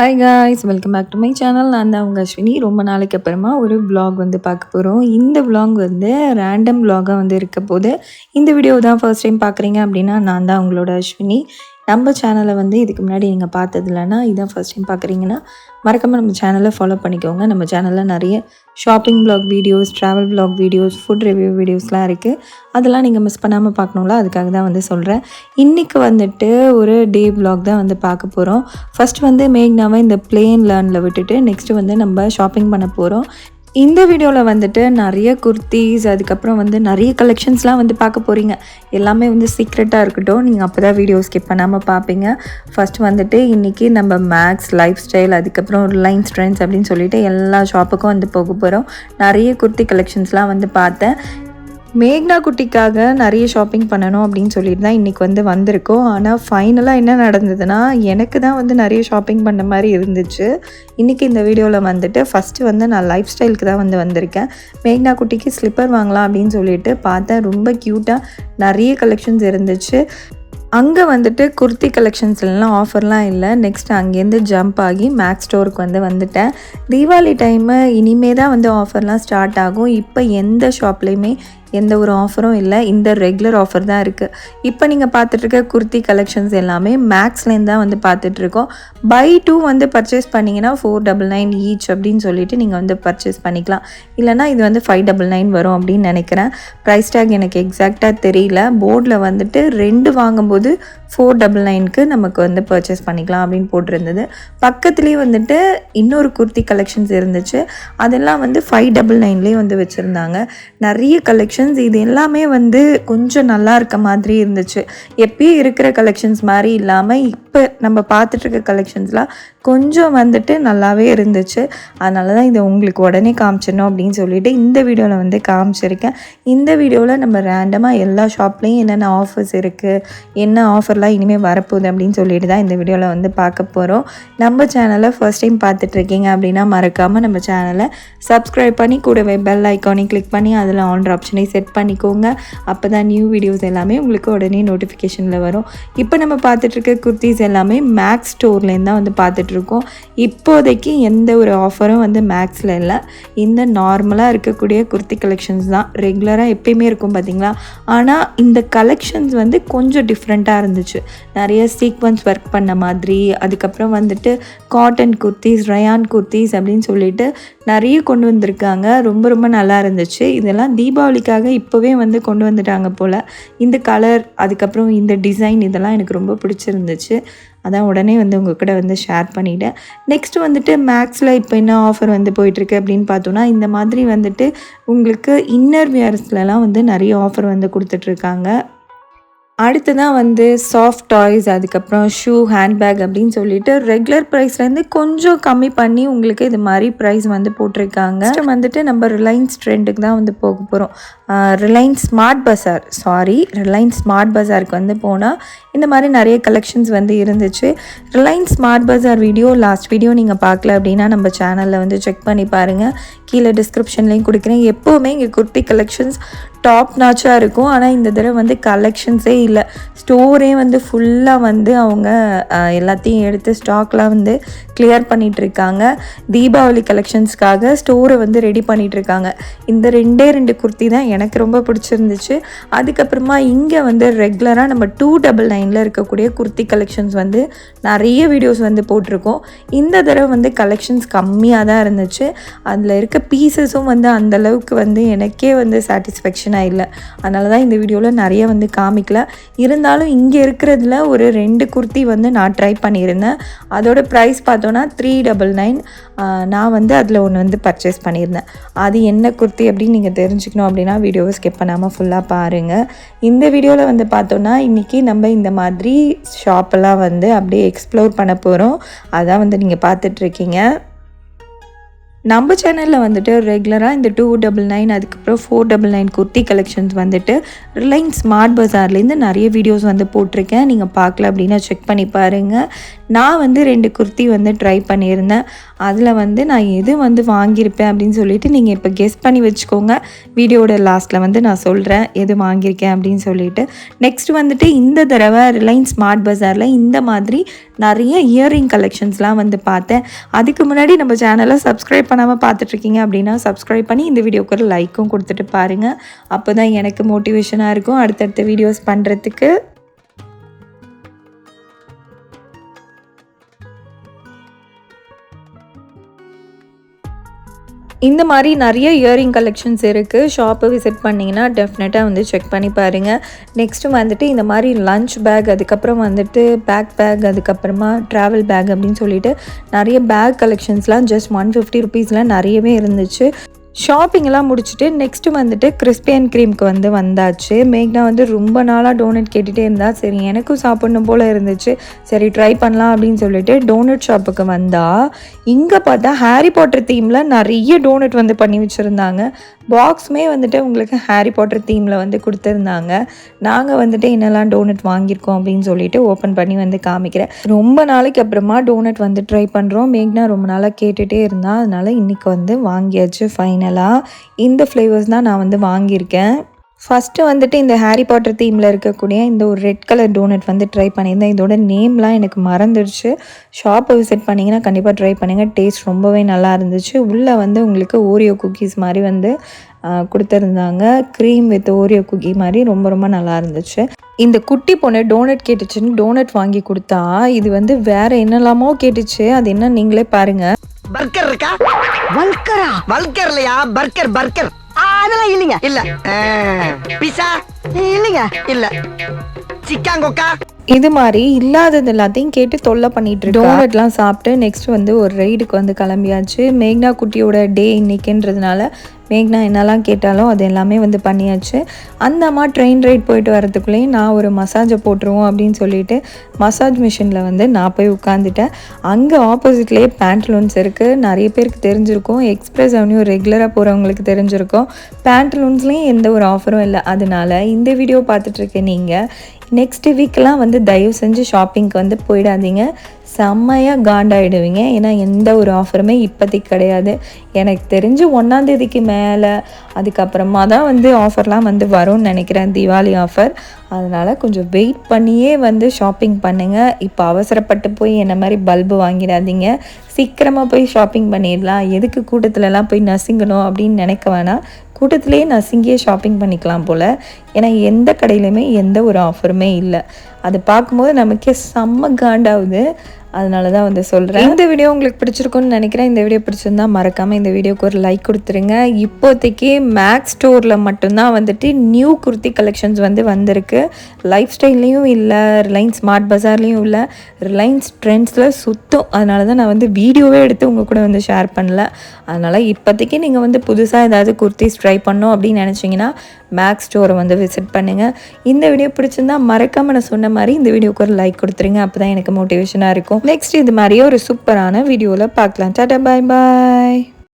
Hi guys welcome back to my channel நான் தான் உங்கள் அஸ்வினி. ரொம்ப நாளைக்கு அப்புறமா ஒரு ப்ளாக் வந்து பார்க்க போகிறோம் இந்த vlog வந்து ரேண்டம் ப்ளாகாக வந்து இருக்க போது இந்த வீடியோ தான் ஃபர்ஸ்ட் டைம் பார்க்குறீங்க அப்படின்னா நான் தான் உங்களோட அஸ்வினி. நம்ம சேனலை வந்து இதுக்கு முன்னாடி நீங்கள் பார்த்தது இல்லைன்னா இதான் ஃபஸ்ட் டைம் பார்க்குறீங்கன்னா மறக்காமல் நம்ம சேனலை ஃபாலோ பண்ணிக்கோங்க. நம்ம சேனலில் நிறைய shopping blog videos travel blog videos food review வீடியோஸ்லாம் இருக்குது அதெல்லாம் நீங்கள் மிஸ் பண்ணாமல் பார்க்கணுங்களா அதுக்காக தான் வந்து சொல்கிறேன் இன்றைக்கி வந்துட்டு ஒரு டே ப்ளாக் தான் வந்து பார்க்க போகிறோம் ஃபஸ்ட்டு வந்து மேக்னாவை இந்த பிளேன் லேர்னில் விட்டுட்டு நெக்ஸ்ட்டு வந்து நம்ம ஷாப்பிங் பண்ண போகிறோம் இந்த வீடியோவில் வந்துட்டு நிறைய குர்த்திஸ் அதுக்கப்புறம் வந்து நிறைய கலெக்ஷன்ஸ்லாம் வந்து பார்க்க போகிறீங்க எல்லாமே வந்து சீக்ரெட்டாக இருக்கட்டும். நீங்கள் அப்போ தான் வீடியோ ஸ்கிப் பண்ணாமல் பார்ப்பீங்க. ஃபர்ஸ்ட் வந்துட்டு இன்றைக்கி நம்ம மேக்ஸ் லைஃப் ஸ்டைல் அதுக்கப்புறம் ரிலையன்ஸ் ட்ரெண்ட்ஸ் அப்படின்னு சொல்லிட்டு எல்லா ஷாப்புக்கும் வந்து போக போகிறோம் நிறைய குர்த்தி கலெக்ஷன்ஸ்லாம் வந்து பார்த்தேன். மேக்னா குட்டிக்காக நிறைய ஷாப்பிங் பண்ணணும் அப்படின்னு சொல்லிட்டு தான் இன்றைக்கி வந்து வந்திருக்கோம். ஆனால் ஃபைனலாக என்ன நடந்ததுன்னா எனக்கு தான் வந்து நிறைய ஷாப்பிங் பண்ண மாதிரி இருந்துச்சு. இன்றைக்கி இந்த வீடியோவில் வந்துட்டு ஃபஸ்ட்டு வந்து நான் லைஃப் ஸ்டைலுக்கு தான் வந்து வந்திருக்கேன். மேக்னா குட்டிக்கு ஸ்லிப்பர் வாங்கலாம் அப்படின்னு சொல்லிட்டு பார்த்தேன். ரொம்ப க்யூட்டாக நிறைய கலெக்ஷன்ஸ் இருந்துச்சு. அங்கே வந்துட்டு குர்த்தி கலெக்ஷன்ஸ்லாம் ஆஃபர்லாம் இல்லை. நெக்ஸ்ட் அங்கேருந்து ஜம்ப் ஆகி மேக்ஸ் ஸ்டோருக்கு வந்து வந்துட்டேன். தீபாவளி டைமு இனிமே தான் வந்து ஆஃபர்லாம் ஸ்டார்ட் ஆகும். இப்போ எந்த ஷாப்லேயுமே எந்த ஒரு ஆஃபரும் இல்லை. இந்த ரெகுலர் ஆஃபர் தான் இருக்குது இப்போ நீங்கள் பார்த்துட்ருக்க குர்த்தி கலெக்ஷன்ஸ் எல்லாமே மேக்ஸ்லேருந்து தான் வந்து பார்த்துட்ருக்கோம் பை டூ வந்து பர்ச்சேஸ் பண்ணிங்கன்னா ஃபோர் டபுள் நைன் ஈச் அப்படின்னு சொல்லிட்டு நீங்கள் வந்து பர்ச்சேஸ் பண்ணிக்கலாம். இல்லைனா இது வந்து ஃபைவ் டபுள் நைன் வரும் அப்படின்னு நினைக்கிறேன். ப்ரைஸ் டேக் எனக்கு எக்ஸாக்டாக தெரியல. போர்டில் வந்துட்டு ரெண்டு வாங்கும்போது ஃபோர் டபுள் நைனுக்கு நமக்கு வந்து பர்ச்சேஸ் பண்ணிக்கலாம் அப்படின்னு போட்டிருந்தது. பக்கத்துலேயே வந்துட்டு இன்னொரு குர்த்தி கலெக்ஷன்ஸ் இருந்துச்சு. அதெல்லாம் வந்து ஃபைவ் டபுள் நைன்லேயே வந்து வச்சுருந்தாங்க. நிறைய கலெக்ஷன் கலெக்ஷன்ஸ் இது எல்லாமே வந்து கொஞ்சம் நல்லா இருக்க மாதிரி இருந்துச்சு. எப்பயும் இருக்கிற கலெக்ஷன்ஸ் மாதிரி இல்லாமல் இப்போ நம்ம பார்த்துட்டு இருக்க கலெக்ஷன்ஸ்லாம் கொஞ்சம் வந்துட்டு நல்லாவே இருந்துச்சு. அதனால தான் இதை உங்களுக்கு உடனே காமிச்சிடணும் அப்படின்னு சொல்லிட்டு இந்த வீடியோவில் வந்து காமிச்சிருக்கேன். இந்த வீடியோவில் நம்ம ரேண்டமாக எல்லா ஷாப்லேயும் என்னென்ன ஆஃபர்ஸ் இருக்குது என்ன ஆஃபர்லாம் இனிமேல் வரப்போகுது அப்படின்னு சொல்லிட்டு தான் இந்த வீடியோவில் வந்து பார்க்க போகிறோம் நம்ம சேனலை ஃபர்ஸ்ட் டைம் பார்த்துட்ருக்கீங்க அப்படின்னா மறக்காமல் நம்ம சேனலை சப்ஸ்கிரைப் பண்ணி கூடவே பெல் ஐக்கானையும் கிளிக் பண்ணி அதில் ஆன்ற ஆப்ஷனை செட் பண்ணிக்கோங்க. அப்போ தான் நியூ வீடியோஸ் எல்லாமே உங்களுக்கு உடனே நோட்டிஃபிகேஷனில் வரும். இப்போ நம்ம பார்த்துட்ருக்க குர்த்திஸ் எல்லாமே மேக்ஸ் ஸ்டோர்லேருந்து தான் வந்து பார்த்துட்ருக்கோம். இப்போதைக்கு எந்த ஒரு ஆஃபரும் வந்து மேக்ஸில் இல்லை. இந்த நார்மலாக இருக்கக்கூடிய குர்த்தி கலெக்ஷன்ஸ் தான். ரெகுலராக எப்பயுமே இருக்கும் பார்த்தீங்களா ஆனால் இந்த கலெக்ஷன்ஸ் வந்து கொஞ்சம் டிஃப்ரெண்ட்டாக இருந்துச்சு. நிறைய சீக்வன்ஸ் ஒர்க் பண்ண மாதிரி அதுக்கப்புறம் வந்துட்டு காட்டன் குர்த்திஸ் ரயான் குர்த்திஸ் அப்படின்னு சொல்லிட்டு நிறைய கொண்டு வந்திருக்காங்க. ரொம்ப ரொம்ப நல்லா இருந்துச்சு. இதெல்லாம் தீபாவளிக்காக இப்போவே வந்து கொண்டு வந்துட்டாங்க போல். இந்த கலர் அதுக்கப்புறம் இந்த டிசைன் இதெல்லாம் எனக்கு ரொம்ப பிடிச்சிருந்துச்சு. அதான் உடனே வந்து உங்கள் கூட வந்து ஷேர் பண்ணிவிட்டேன் நெக்ஸ்ட் வந்துட்டு மேக்ஸில் இப்போ என்ன ஆஃபர் வந்து போயிட்டுருக்கு அப்படின்னு பார்த்தோன்னா இந்த மாதிரி வந்துட்டு உங்களுக்கு இன்னர் வியர்ஸ்லலாம் வந்து நிறைய ஆஃபர் வந்து கொடுத்துட்ருக்காங்க. அடுத்ததான் வந்து சாஃப்ட் டாய்ஸ் அதுக்கப்புறம் ஷூ ஹேண்ட்பேக் அப்படின்னு சொல்லிட்டு ரெகுலர் ப்ரைஸ்லேருந்து கொஞ்சம் கம்மி பண்ணி உங்களுக்கு இது மாதிரி ப்ரைஸ் வந்து போட்டிருக்காங்க. வந்துட்டு நம்ம ரிலையன்ஸ் ட்ரெண்டுக்கு தான் வந்து போக போகிறோம் ரிலையன்ஸ் ஸ்மார்ட் பஸார் சாரி ரிலையன்ஸ் ஸ்மார்ட் பஸாருக்கு வந்து போனால் இந்த மாதிரி நிறைய கலெக்ஷன்ஸ் வந்து இருந்துச்சு. Reliance Smart Bazaar video last video நீங்கள் பார்க்கல அப்படின்னா நம்ம சேனலில் வந்து செக் பண்ணி பாருங்கள் கீழே டிஸ்கிரிப்ஷன்லேயும் கொடுக்குறேன். எப்போவுமே இங்கே குர்த்தி கலெக்ஷன்ஸ் டாப் நாச்சாக இருக்கும். ஆனால் இந்த தடவை வந்து கலெக்ஷன்ஸே இல்லை. ஸ்டோரே வந்து ஃபுல்லாக வந்து அவங்க எல்லாத்தையும் எடுத்து ஸ்டாக்லாம் வந்து கிளியர் பண்ணிட்டு இருக்காங்க தீபாவளி கலெக்ஷன்ஸ்க்காக ஸ்டோரை வந்து ரெடி பண்ணிட்டு இருக்காங்க இந்த ரெண்டே ரெண்டு குர்த்தி தான் எனக்கு ரொம்ப பிடிச்சிருந்துச்சு. அதுக்கப்புறமா இங்கே வந்து ரெகுலராக நம்ம டூ டபுள் நைனில் இருக்கக்கூடிய குர்த்தி கலெக்ஷன்ஸ் வந்து நிறைய வீடியோஸ் வந்து போட்டிருக்கோம். இந்த தடவை வந்து கலெக்ஷன்ஸ் கம்மியாக தான் இருந்துச்சு. அதில் இருக்க பீசஸும் வந்து அந்த அளவுக்கு வந்து எனக்கே வந்து சாட்டிஸ்ஃபேக்ஷனாக இல்லை. அதனால தான் இந்த வீடியோவில் நிறைய வந்து காமிக்கல. இருந்தாலும் இங்கே இருக்கிறதுல ஒரு ரெண்டு குர்த்தி வந்து நான் ட்ரை பண்ணியிருந்தேன். அதோட ப்ரைஸ் பார்த்தோம் பார்த்தோன்னா த்ரீ டபுள் நைன் நான் வந்து அதில் ஒன்று வந்து பர்ச்சேஸ் பண்ணியிருந்தேன். அது என்ன குர்த்தி அப்படின்னு நீங்கள் தெரிஞ்சுக்கணும் அப்படின்னா வீடியோவை ஸ்கிப் பண்ணாமல் ஃபுல்லாக பாருங்கள் இந்த வீடியோவில் வந்து பார்த்தோன்னா இன்றைக்கி நம்ம இந்த மாதிரி ஷாப்பெல்லாம் வந்து அப்படியே எக்ஸ்ப்ளோர் பண்ண போகிறோம் அதான் வந்து நீங்கள் பார்த்துட்ருக்கீங்க நம்ம சேனலில் வந்துட்டு ரெகுலராக இந்த டூ டபுள் நைன் அதுக்கப்புறம் four double nine kurti collections வந்துட்டு ரிலையன்ஸ் ஸ்மார்ட் பஜார்லேருந்து நிறைய வீடியோஸ் வந்து போட்டிருக்கேன். நீங்கள் பார்க்கல அப்படின்னா செக் பண்ணி பாருங்கள் நான் வந்து ரெண்டு குர்த்தி வந்து ட்ரை பண்ணியிருந்தேன். அதில் வந்து நான் எது வந்து வாங்கியிருப்பேன் அப்படின்னு சொல்லிட்டு நீங்கள் இப்போ கெஸ் பண்ணி வச்சுக்கோங்க. வீடியோட லாஸ்ட்டில் வந்து நான் சொல்கிறேன் எது வாங்கியிருக்கேன் அப்படின்னு சொல்லிட்டு. நெக்ஸ்ட் வந்துட்டு இந்த தடவை ரிலையன்ஸ் ஸ்மார்ட் பஜாரில் இந்த மாதிரி நிறைய இயரிங் கலெக்ஷன்ஸ்லாம் வந்து பார்த்தேன். அதுக்கு முன்னாடி நம்ம சேனலை சப்ஸ்கிரைப் பண்ணாமல் பார்த்துட்ருக்கீங்க அப்படின்னா சப்ஸ்கிரைப் பண்ணி இந்த வீடியோக்கு ஒரு லைக்கும் கொடுத்துட்டு பாருங்கள் அப்போ தான் எனக்கு மோட்டிவேஷனாக இருக்கும் அடுத்தடுத்த வீடியோஸ் பண்ணுறதுக்கு இந்த மாதிரி நிறைய இயரிங் கலெக்ஷன்ஸ் இருக்குது ஷாப்பை விசிட் பண்ணிங்கன்னா டெஃபினட்டாக வந்து செக் பண்ணி பாருங்கள் நெக்ஸ்ட்டு வந்துட்டு இந்த மாதிரி லஞ்ச் பேக் அதுக்கப்புறம் வந்துட்டு பேக் பேக் அதுக்கப்புறமா ட்ராவல் பேக் அப்படின்னு சொல்லிட்டு நிறைய பேக் கலெக்ஷன்ஸ்லாம் ஜஸ்ட் ஒன் ஃபிஃப்டி ருபீஸ்லாம் நிறையவே இருந்துச்சு. ஷாப்பிங்லாம் முடிச்சுட்டு நெக்ஸ்ட்டு வந்துட்டு கிறிஸ்பியன் க்ரீம்க்கு வந்து வந்தாச்சு. மேக்னா வந்து ரொம்ப நாளாக டோனட் கேட்டுகிட்டே இருந்தா சரி எனக்கும் சாப்பிடணும் போல் இருந்துச்சு. சரி ட்ரை பண்ணலாம் அப்படின்னு சொல்லிட்டு டோனட் ஷாப்புக்கு வந்தா இங்கே பார்த்தா ஹாரி பாட்டர் தீமில் நிறைய டோனட் வந்து பண்ணி வச்சுருந்தாங்க. பாக்ஸுமே வந்துட்டு உங்களுக்கு ஹாரி பாட்டர் தீமில் வந்து கொடுத்துருந்தாங்க. நாங்கள் வந்துட்டு என்னெல்லாம் டோனட் வாங்கியிருக்கோம் அப்படின்னு சொல்லிட்டு ஓப்பன் பண்ணி வந்து காமிக்கிறேன். ரொம்ப நாளைக்கு அப்புறமா டோனட் வந்து ட்ரை பண்ணுறோம் மேக்னா ரொம்ப நாளாக கேட்டுகிட்டே இருந்தால் அதனால் இன்றைக்கி வந்து வாங்கியாச்சு ஃபைனலாக இந்த ஃப்ளேவர்ஸ் தான் நான் வந்து வாங்கியிருக்கேன். ஃபஸ்ட்டு வந்துட்டு இந்த ஹாரி பாட்டர் தீமில் இருக்கக்கூடிய இந்த ஒரு ரெட் கலர் டோனட் வந்து ட்ரை பண்ணியிருந்தேன். இதோட நேம்லாம் எனக்கு மறந்துடுச்சு. ஷாப்பை விசிட் பண்ணிங்கன்னா கண்டிப்பாக ட்ரை பண்ணுங்கள் டேஸ்ட் ரொம்பவே நல்லா இருந்துச்சு. உள்ளே வந்து உங்களுக்கு ஓரியோ குக்கீஸ் மாதிரி வந்து கொடுத்துருந்தாங்க. க்ரீம் வித் ஓரியோ குக்கி மாதிரி ரொம்ப ரொம்ப நல்லா இருந்துச்சு. இந்த குட்டி பொண்ணு டோனட் கேட்டுச்சுன்னு டோனட் வாங்கி கொடுத்தா இது வந்து வேற என்னெல்லாமோ கேட்டுச்சு. அது என்ன நீங்களே பாருங்க. பர்கர் இருக்கா? வல்கரா பல்கர் இல்லையா பர்கர் பர்கர் அதெல்லாம் இல்லைங்க. இல்ல. பிசா? இல்லைங்க. இல்ல. சிக்காங்கொக்கா? இது மாதிரி இல்லாதது எல்லாத்தையும் கேட்டு தொல்லை பண்ணிட்டு இருக்கு? டோனட்லாம் சாப்பிட்டு நெக்ஸ்ட் வந்து ஒரு ரைடுக்கு வந்து கிளம்பியாச்சு. மேக்னா குட்டியோட டே இன்னைக்குன்றதுனால மேக்னா என்னெல்லாம் கேட்டாலும் அது எல்லாமே வந்து பண்ணியாச்சு. அந்த அம்மா ட்ரெயின் ரைட் போயிட்டு வரதுக்குள்ளேயும் நான் ஒரு மசாஜை போட்டுருவோம் அப்படின்னு சொல்லிட்டு மசாஜ் மிஷினில் வந்து நான் போய் உட்காந்துட்டேன் அங்கே ஆப்போசிட்லேயே பேண்ட்லூன்ஸ் இருக்குது நிறைய பேருக்கு தெரிஞ்சிருக்கும். எக்ஸ்பிரஸ் அவனியூ ரெகுலராக போகிறவங்களுக்கு தெரிஞ்சிருக்கும். பேண்ட்லூன்ஸ்லேயும் எந்த ஒரு ஆஃபரும் இல்லை. அதனால இந்த வீடியோ பார்த்துட்ருக்கேன் நீங்கள் நெக்ஸ்ட் வீக்கெலாம் வந்து தயவு செஞ்சு ஷாப்பிங்க்கு வந்து போயிடாதீங்க. செம்மையாக காண்டாயிடுவீங்க. ஏன்னா எந்த ஒரு ஆஃபருமே இப்போதைக்கு கிடையாது. எனக்கு தெரிஞ்சு ஒன்றாந்தேதிக்கு மேலே அதுக்கப்புறமா தான் வந்து ஆஃபர்லாம் வந்து வரும்னு நினைக்கிறேன் தீபாவளி ஆஃபர் அதனால் கொஞ்சம் வெயிட் பண்ணியே வந்து ஷாப்பிங் பண்ணுங்கள் இப்போ அவசரப்பட்டு போய் என்ன மாதிரி பல்பு வாங்கிடாதீங்க. சீக்கிரமாக போய் ஷாப்பிங் பண்ணிடலாம். எதுக்கு கூட்டத்துலலாம் போய் நசுங்கணும் அப்படின்னு நினைக்க வேணாம். கூட்டத்திலே நசுங்கியே ஷாப்பிங் பண்ணிக்கலாம் போல். ஏன்னா எந்த கடையிலையுமே எந்த ஒரு ஆஃபருமே இல்லை. அது பார்க்கும்போது நமக்கே செம்ம காண்டாகுது. அதனால தான் வந்து சொல்கிறேன் இந்த வீடியோ உங்களுக்கு பிடிச்சிருக்கும்னு நினைக்கிறேன். இந்த வீடியோ பிடிச்சிருந்தா மறக்காமல் இந்த வீடியோக்கு ஒரு லைக் கொடுத்துருங்க. இப்போதைக்கு மேக்ஸ் ஸ்டோரில் மட்டும்தான் வந்துட்டு நியூ குர்த்தி கலெக்ஷன்ஸ் வந்து வந்திருக்கு. லைஃப் ஸ்டைல்லையும் இல்லை ரிலையன்ஸ் ஸ்மார்ட் பஜார்லேயும் இல்லை ரிலையன்ஸ் ட்ரெண்ட்ஸில் சுத்தம். அதனால தான் நான் வந்து வீடியோவே எடுத்து உங்கள் கூட வந்து ஷேர் பண்ணல. அதனால் இப்போதைக்கு நீங்கள் வந்து புதுசாக ஏதாவது குர்த்திஸ் ட்ரை பண்ணோம் அப்படின்னு நினச்சிங்கன்னா மேக்ஸ் ஸ்டோரை வந்து விசிட் பண்ணுங்கள் இந்த வீடியோ பிடிச்சிருந்தா மறக்காமல் நான் சொன்ன மாதிரி இந்த வீடியோக்கு ஒரு லைக் கொடுத்துருங்க. அப்போ தான் எனக்கு மோட்டிவேஷனாக இருக்கும். நெக்ஸ்ட் இது மாதிரியே ஒரு சூப்பரான வீடியோவில் பார்க்கலாம். டாடா பாய் பாய்.